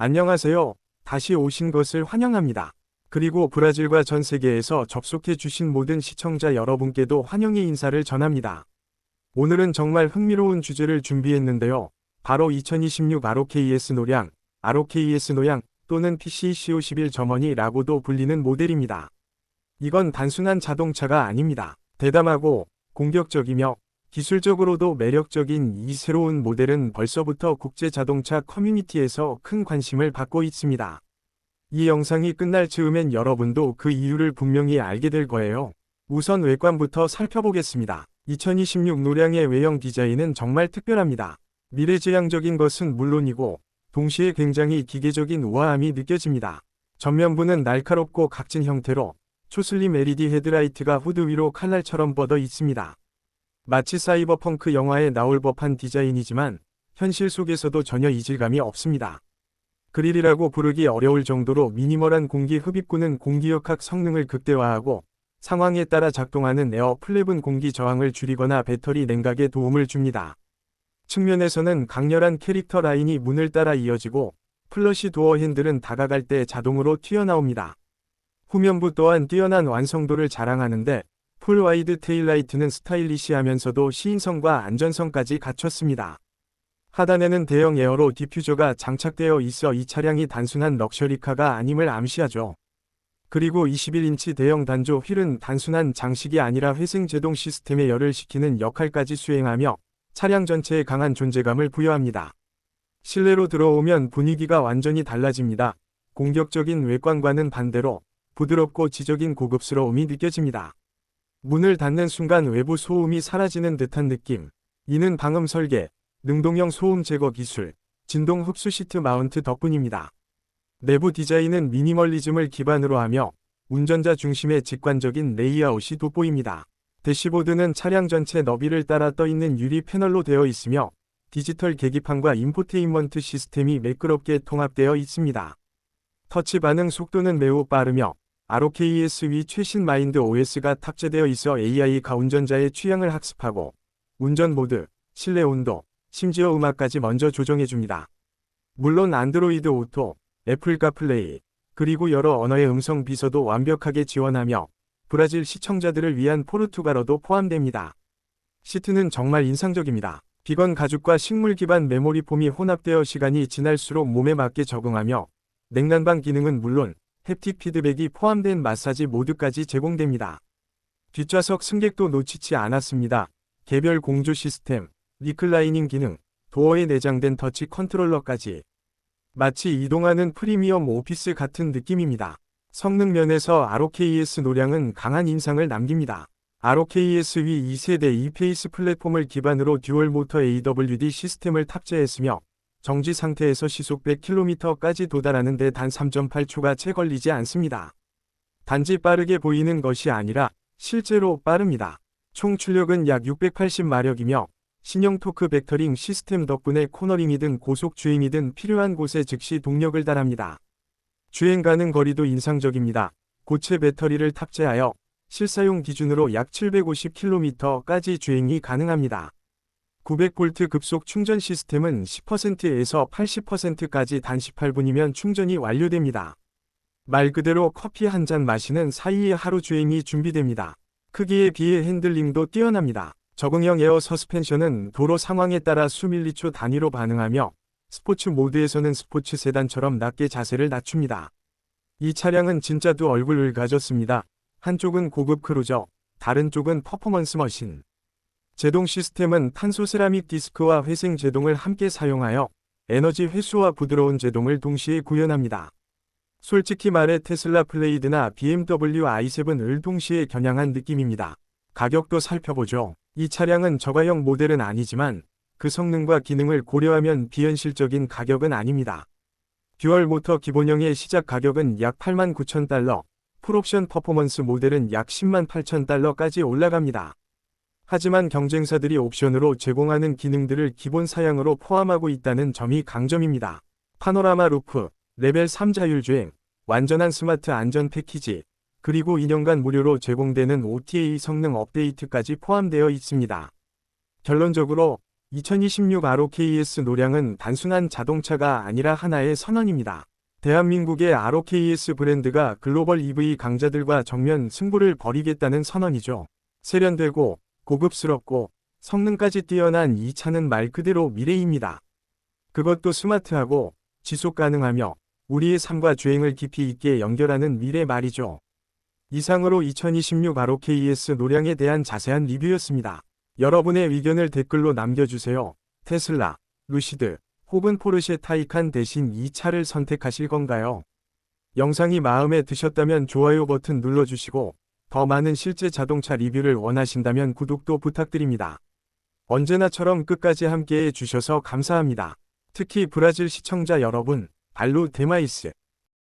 안녕하세요. 다시 오신 것을 환영합니다. 그리고 브라질과 전 세계에서 접속해 주신 모든 시청자 여러분께도 환영의 인사를 전합니다. 오늘은 정말 흥미로운 주제를 준비했는데요. 바로 2026 ROKS 노량, ROKS 노량 또는 PCCO11 점원이라고도 불리는 모델입니다. 이건 단순한 자동차가 아닙니다. 대담하고 공격적이며 기술적으로도 매력적인 이 새로운 모델은 벌써부터 국제 자동차 커뮤니티에서 큰 관심을 받고 있습니다. 이 영상이 끝날 즈음엔 여러분도 그 이유를 분명히 알게 될 거예요. 우선 외관부터 살펴보겠습니다. 2026 노량의 외형 디자인은 정말 특별합니다. 미래지향적인 것은 물론이고 동시에 굉장히 기계적인 우아함이 느껴집니다. 전면부는 날카롭고 각진 형태로 초슬림 LED 헤드라이트가 후드 위로 칼날처럼 뻗어 있습니다. 마치 사이버펑크 영화에 나올 법한 디자인이지만 현실 속에서도 전혀 이질감이 없습니다. 그릴이라고 부르기 어려울 정도로 미니멀한 공기 흡입구는 공기역학 성능을 극대화하고 상황에 따라 작동하는 에어 플랩은 공기 저항을 줄이거나 배터리 냉각에 도움을 줍니다. 측면에서는 강렬한 캐릭터 라인이 문을 따라 이어지고 플러시 도어 핸들은 다가갈 때 자동으로 튀어나옵니다. 후면부 또한 뛰어난 완성도를 자랑하는데 풀 와이드 테일라이트는 스타일리시하면서도 시인성과 안전성까지 갖췄습니다. 하단에는 대형 에어로 디퓨저가 장착되어 있어 이 차량이 단순한 럭셔리카가 아님을 암시하죠. 그리고 21인치 대형 단조 휠은 단순한 장식이 아니라 회생 제동 시스템에 열을 식히는 역할까지 수행하며 차량 전체에 강한 존재감을 부여합니다. 실내로 들어오면 분위기가 완전히 달라집니다. 공격적인 외관과는 반대로 부드럽고 지적인 고급스러움이 느껴집니다. 문을 닫는 순간 외부 소음이 사라지는 듯한 느낌. 이는 방음 설계, 능동형 소음 제거 기술, 진동 흡수 시트 마운트 덕분입니다. 내부 디자인은 미니멀리즘을 기반으로 하며 운전자 중심의 직관적인 레이아웃이 돋보입니다. 대시보드는 차량 전체 너비를 따라 떠있는 유리 패널로 되어 있으며 디지털 계기판과 인포테인먼트 시스템이 매끄럽게 통합되어 있습니다. 터치 반응 속도는 매우 빠르며 ROKS 위 최신 마인드 OS가 탑재되어 있어 AI가 운전자의 취향을 학습하고 운전 모드, 실내 온도, 심지어 음악까지 먼저 조정해줍니다. 물론 안드로이드 오토, 애플 카플레이, 그리고 여러 언어의 음성 비서도 완벽하게 지원하며 브라질 시청자들을 위한 포르투갈어도 포함됩니다. 시트는 정말 인상적입니다. 비건 가죽과 식물 기반 메모리 폼이 혼합되어 시간이 지날수록 몸에 맞게 적응하며 냉난방 기능은 물론 햅틱 피드백이 포함된 마사지 모드까지 제공됩니다. 뒷좌석 승객도 놓치지 않았습니다. 개별 공조 시스템, 리클라이닝 기능, 도어에 내장된 터치 컨트롤러까지 마치 이동하는 프리미엄 오피스 같은 느낌입니다. 성능 면에서 ROKS 노량은 강한 인상을 남깁니다. ROKS 위 2세대 e페이스 플랫폼을 기반으로 듀얼 모터 AWD 시스템을 탑재했으며 정지 상태에서 시속 100km까지 도달하는 데 단 3.8초가 채 걸리지 않습니다. 단지 빠르게 보이는 것이 아니라 실제로 빠릅니다. 총 출력은 약 680마력이며 신형 토크 벡터링 시스템 덕분에 코너링이든 고속 주행이든 필요한 곳에 즉시 동력을 달합니다. 주행 가는 거리도 인상적입니다. 고체 배터리를 탑재하여 실사용 기준으로 약 750km까지 주행이 가능합니다. 900V 급속 충전 시스템은 10%에서 80%까지 단 18분이면 충전이 완료됩니다. 말 그대로 커피 한 잔 마시는 사이에 하루 주행이 준비됩니다. 크기에 비해 핸들링도 뛰어납니다. 적응형 에어 서스펜션은 도로 상황에 따라 수밀리초 단위로 반응하며 스포츠 모드에서는 스포츠 세단처럼 낮게 자세를 낮춥니다. 이 차량은 진짜 두 얼굴을 가졌습니다. 한쪽은 고급 크루저, 다른 쪽은 퍼포먼스 머신. 제동 시스템은 탄소 세라믹 디스크와 회생 제동을 함께 사용하여 에너지 회수와 부드러운 제동을 동시에 구현합니다. 솔직히 말해 테슬라 플레이드나 BMW i7을 동시에 겨냥한 느낌입니다. 가격도 살펴보죠. 이 차량은 저가형 모델은 아니지만 그 성능과 기능을 고려하면 비현실적인 가격은 아닙니다. 듀얼 모터 기본형의 시작 가격은 약 8만 9천 달러, 풀옵션 퍼포먼스 모델은 약 10만 8천 달러까지 올라갑니다. 하지만 경쟁사들이 옵션으로 제공하는 기능들을 기본 사양으로 포함하고 있다는 점이 강점입니다. 파노라마 루프, 레벨 3 자율주행, 완전한 스마트 안전 패키지, 그리고 2년간 무료로 제공되는 OTA 성능 업데이트까지 포함되어 있습니다. 결론적으로 2026 ROKS 노량은 단순한 자동차가 아니라 하나의 선언입니다. 대한민국의 ROKS 브랜드가 글로벌 EV 강자들과 정면 승부를 벌이겠다는 선언이죠. 세련되고 고급스럽고 성능까지 뛰어난 이 차는 말 그대로 미래입니다. 그것도 스마트하고 지속 가능하며 우리의 삶과 주행을 깊이 있게 연결하는 미래 말이죠. 이상으로 2026 ROKS 노량에 대한 자세한 리뷰였습니다. 여러분의 의견을 댓글로 남겨주세요. 테슬라, 루시드, 혹은 포르쉐 타이칸 대신 이 차를 선택하실 건가요? 영상이 마음에 드셨다면 좋아요 버튼 눌러주시고 더 많은 실제 자동차 리뷰를 원하신다면 구독도 부탁드립니다. 언제나처럼 끝까지 함께해 주셔서 감사합니다. 특히 브라질 시청자 여러분, 발로 데마이스